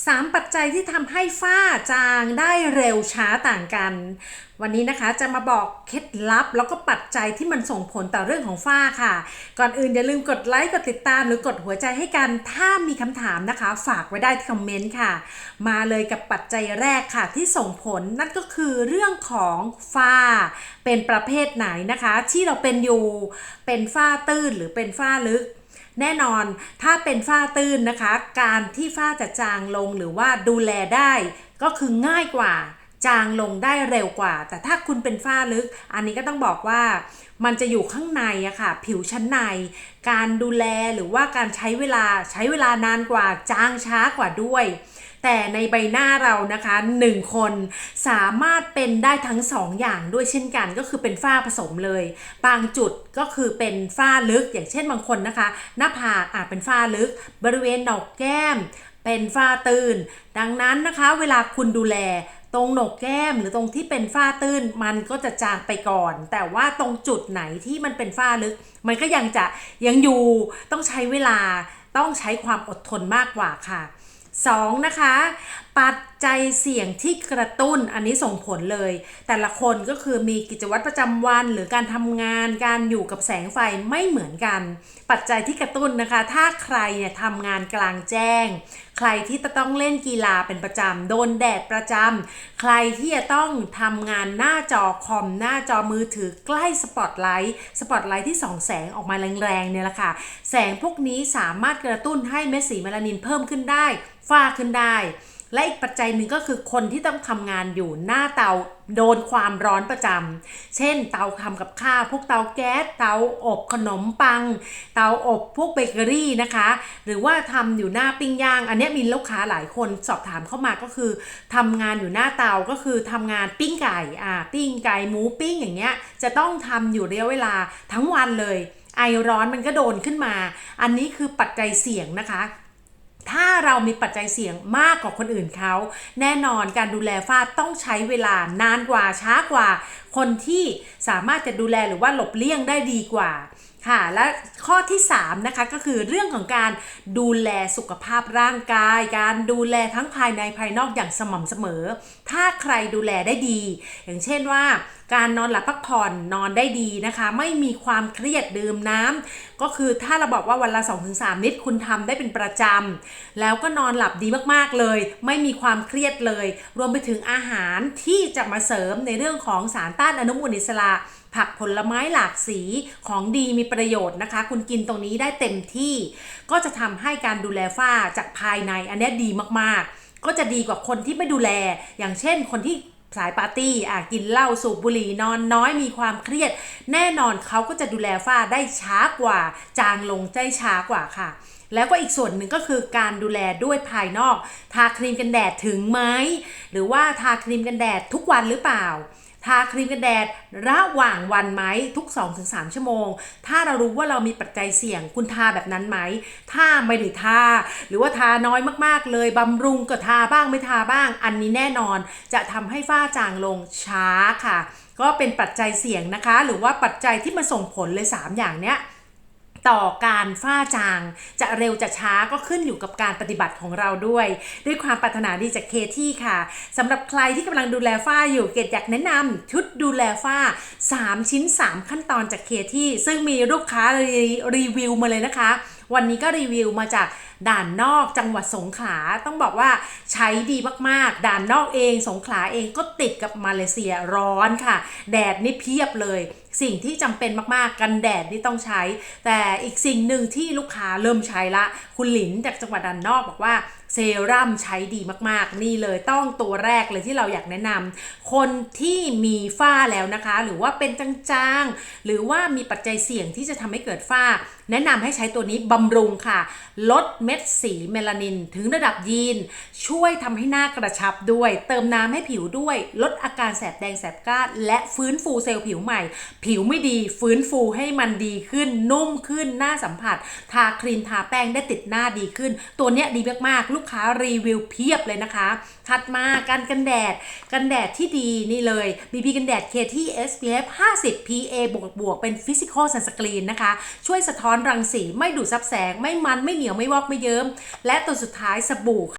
3 ปัจจัยที่ทำให้ฝ้าจางได้เร็วช้าต่างกัน วันนี้นะคะจะมาบอกเคล็ดลับแล้วก็ปัจจัยที่มันส่งผลต่อเรื่องของฝ้าค่ะ ก่อนอื่นอย่าลืมกดไลค์กดติดตามหรือกดหัวใจให้กัน ถ้ามีคำถามนะคะ ฝากไว้ได้ที่คอมเมนต์ค่ะ มาเลยกับปัจจัยแรกค่ะ ที่ส่งผลนั่นก็คือเรื่องของฝ้า เป็นประเภทไหนนะคะ ที่เราเป็นอยู่เป็นฝ้าตื้นหรือเป็นฝ้าลึก แน่นอนถ้าเป็นฝ้าตื้นนะคะ การที่ฝ้าจะจางลงหรือว่าดูแลได้ก็คือง่ายกว่าจางลงได้เร็วกว่า แต่ถ้าคุณเป็นฝ้าลึก อันนี้ก็ต้องบอกว่ามันจะอยู่ข้างในอะค่ะ ผิวชั้นใน การดูแลหรือว่าการใช้เวลาใช้เวลานานกว่าจางช้ากว่าด้วย แต่ในใบหน้าเรานะคะหนึ่งคนสามารถเป็นได้ทั้งสองอย่างด้วยเช่นกัน ก็คือเป็นฝ้าผสมเลย บางจุดก็คือเป็นฝ้าลึก อย่างเช่นบางคนนะคะ หน้าผากอาจเป็นฝ้าลึก บริเวณหนอกแก้ม เป็นฝ้าตื้น ดังนั้นนะคะ เวลาคุณดูแลตรงโหนกแก้มหรือตรงที่เป็นฝ้าตื้นมันก็จะจางไปก่อน แต่ว่าตรงจุดไหนที่มันเป็นฝ้าลึก มันก็ยังจะยังอยู่ต้องใช้เวลาต้องใช้ความอดทนมากกว่าค่ะ 2. นะคะ ปัจจัยเสี่ยงที่กระตุ้นอันนี้ส่งผลเลย แต่ละคนก็คือมีกิจวัตรประจำวัน หรือการทำงานการอยู่กับแสงไฟไม่เหมือนกัน ปัจจัยที่กระตุ้นนะคะ ถ้าใครเนี่ยทำงานกลางแจ้ง ใครที่จะต้องเล่นกีฬาเป็นประจำโดนแดดประจำใครที่จะต้องทำงานหน้าจอคอมหน้าจอมือถือใกล้สปอตไลท์สปอตไลท์ที่ส่องแสงออกมาแรงๆเนี่ยแหละค่ะแสงพวกนี้สามารถกระตุ้นให้เม็ดสีเมลานินเพิ่มขึ้นได้ฝ้าขึ้นได้ และอีกปัจจัยหนึ่งก็คือคนที่ต้องทำงานอยู่หน้าเตาโดนความร้อนประจำ เช่น เตาทำกับข้าวพวกเตาแก๊ส เตาอบขนมปัง เตาอบพวกเบเกอรี่นะคะ หรือว่าทำอยู่หน้าปิ้งย่าง อันนี้มีลูกค้าหลายคนสอบถามเข้ามาก็คือทำงานอยู่หน้าเตาก็คือทำงานปิ้งไก่อ่าปิ้งไก่หมูปิ้งอย่างเงี้ยจะต้องทำอยู่ระยะเวลาทั้งวันเลยไอร้อนมันก็โดนขึ้นมา อันนี้คือปัจจัยเสี่ยงนะคะ ถ้าเรามีปัจจัยเสี่ยงมากกว่าคนอื่นเขา แน่นอนการดูแลฝ้าต้องใช้เวลานานกว่าช้ากว่า คนที่สามารถจะดูแลหรือว่าหลบเลี่ยงได้ดีกว่า ค่ะ และข้อที่3นะคะก็คือเรื่องของการดูแลสุขภาพร่างกาย การดูแลทั้งภายในภายนอกอย่างสม่ำเสมอ ถ้าใครดูแลได้ดี อย่างเช่นว่าการนอนหลับพักผ่อนนอนได้ดีนะคะ ไม่มีความเครียดดื่มน้ำก็คือถ้าเราบอกว่าวันละ 2-3 ลิตรคุณทำได้เป็นประจำแล้วก็นอนหลับดีมากๆเลย ไม่มีความเครียดเลย รวมไปถึงอาหารที่จะมาเสริมในเรื่องของสารต้านอนุมูลอิสระ ผักผลไม้หลากสีของดีมีประโยชน์นะคะ คุณกินตรงนี้ได้เต็มที่ ก็จะทำให้การดูแลฝ้าจากภายในอันนี้ดีมากๆ ก็จะดีกว่าคนที่ไม่ดูแล อย่างเช่นคนที่สายปาร์ตี้อะกินเหล้าสูบบุหรี่นอนน้อยมีความเครียด แน่นอนเขาก็จะดูแลฝ้าได้ช้ากว่า จางลงได้ช้ากว่าค่ะ แล้วก็อีกส่วนหนึ่งก็คือการดูแลด้วยภายนอก ทาครีมกันแดดถึงไหมหรือว่าทาครีมกันแดดทุกวันหรือเปล่า ทาครีมกันแดดระหว่างวันไหมทุก 2-3 ชั่วโมง ถ้าเรารู้ว่าเรามีปัจจัยเสี่ยงคุณทาแบบนั้นไหม ถ้าไม่ได้ทา หรือว่าทาน้อยมากๆเลยบำรุงก็ทาบ้างไม่ทาบ้าง อันนี้แน่นอน จะทำให้ฝ้าจางลงช้าค่ะ ก็เป็นปัจจัยเสี่ยงนะคะ หรือว่าปัจจัยที่มาส่งผลเลย 3 อย่างเนี้ย ต่อการฝ้าจาง จะเร็วจะช้าก็ขึ้นอยู่กับการปฏิบัติของเราด้วย ด้วยความปรารถนาดีจากเคที่ค่ะสำหรับใครที่กำลังดูแลฝ้าอยู่เกดอยากแนะนำชุดดูแลฝ้า 3 ชิ้น 3 ขั้นตอนจากเคที่ซึ่งมีลูกค้ารีรีวิวมาเลยนะคะ วันนี้ก็รีวิวมาจาก ด่านนอกจังหวัดสงขลาต้องบอกว่าใช้ดีมากๆ ด่านนอกเองสงขลาเองก็ติดกับมาเลเซียร้อนค่ะ แดดนี่เพียบเลยสิ่งที่จำเป็นมากๆ กันแดดนี่ต้องใช้ แต่อีกสิ่งหนึ่งที่ลูกค้าเริ่มใช้ละ คุณหลินจากจังหวัดด่านนอกบอกว่าเซรั่มใช้ดีมากๆ นี่เลยต้องตัวแรกเลยที่เราอยากแนะนำคนที่มีฝ้าแล้วนะคะ หรือว่าเป็นจางๆ หรือว่ามีปัจจัยเสี่ยงที่จะทำให้เกิดฝ้า แนะนำให้ใช้ตัวนี้บำรุงค่ะ ลดเม็็ดสีเมลานิน ถึงระดับยีน ช่วยทำให้หน้ากระชับด้วย เติมน้ำให้ผิวด้วย ลดอาการแสบแดงแสบก้านและฟื้นฟูเซลล์ผิวใหม่ ผิวไม่ดีฟื้นฟูให้มันดีขึ้น นุ่มขึ้นหน้าสัมผัส ทาครีมทาแป้งได้ติดหน้าดีขึ้น ตัวเนี้ยดีมากๆ ลูกค้ารีวิวเพียบเลยนะคะถัดมาการกันแดด กันแดดที่ดีนี่เลย BB กันแดด KT SPF 50 PA บวกบวกเป็น Physical Sunscreen นะคะ ช่วยสะท้อนรังสีไม่ดูดซับแสงไม่มันไม่เหนียวไม่วอกไม่เยิ้มและตัวสุดท้ายสบู่